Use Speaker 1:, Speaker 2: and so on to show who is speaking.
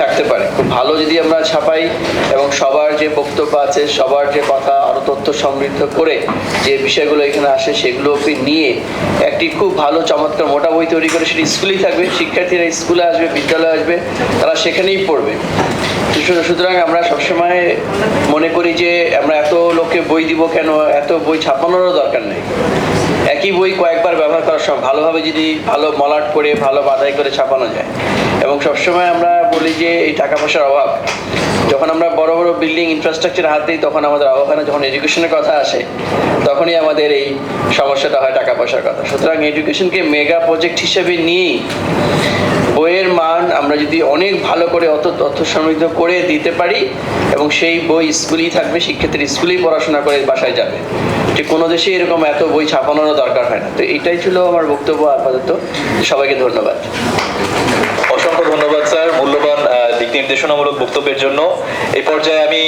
Speaker 1: থাকতে পারে। খুব ভালো যদি আমরা ছাপাই এবং সবার যে বক্তব্য আছে, সবার যে কথা আরও তথ্য সমৃদ্ধ করে যে বিষয়গুলো এখানে আসে, সেগুলোকে নিয়ে একটি খুব ভালো, চমৎকার, মোটা বই তৈরি করে সেটি স্কুলেই থাকবে। শিক্ষার্থীরা স্কুলে আসবে, বিদ্যালয়ে আসবে, তারা সেখানেই পড়বে। সুতরাং আমরা সবসময় মনে করি যে আমরা এত লোককে বই দিব কেন? এত বই ছাপানোরও দরকার নেই। একই বই কয়েকবার ব্যবহার করার সময় ভালোভাবে যদি ভালো মলাট করে, ভালো বাধাই করে ছাপানো যায়। এবং সবসময় আমরা বলি যে এই টাকা পয়সার অভাব। যখন আমরা বড় বড় বিল্ডিং ইনফ্রাস্ট্রাকচার হাত দিই, তখন আমাদের অভাব হয় না যখন এডুকেশনের কথা আসে, তখনই আমাদের এই সমস্যাটা হয় টাকা পয়সার কথা। সুতরাং এডুকেশনকে মেগা প্রজেক্ট হিসেবে নিয়েই বইয়ের মান আমরা যদি অনেক ভালো করে অত তথ্য সমৃদ্ধ করে দিতে পারি, এবং সেই বই স্কুলেই থাকবে, শিক্ষার্থীর স্কুলেই পড়াশোনা করে বাসায় যাবে। যে কোনো দেশে এরকম এত বই ছাপানোর দরকার হয় না। তো এটাই ছিল আমার বক্তব্য আপাতত। সবাইকে ধন্যবাদ।
Speaker 2: অসংখ্য ধন্যবাদ, স্যার। মূল্যবান দিক নির্দেশনামূলক বক্তব্যের জন্য। এই পর্যায়ে আমি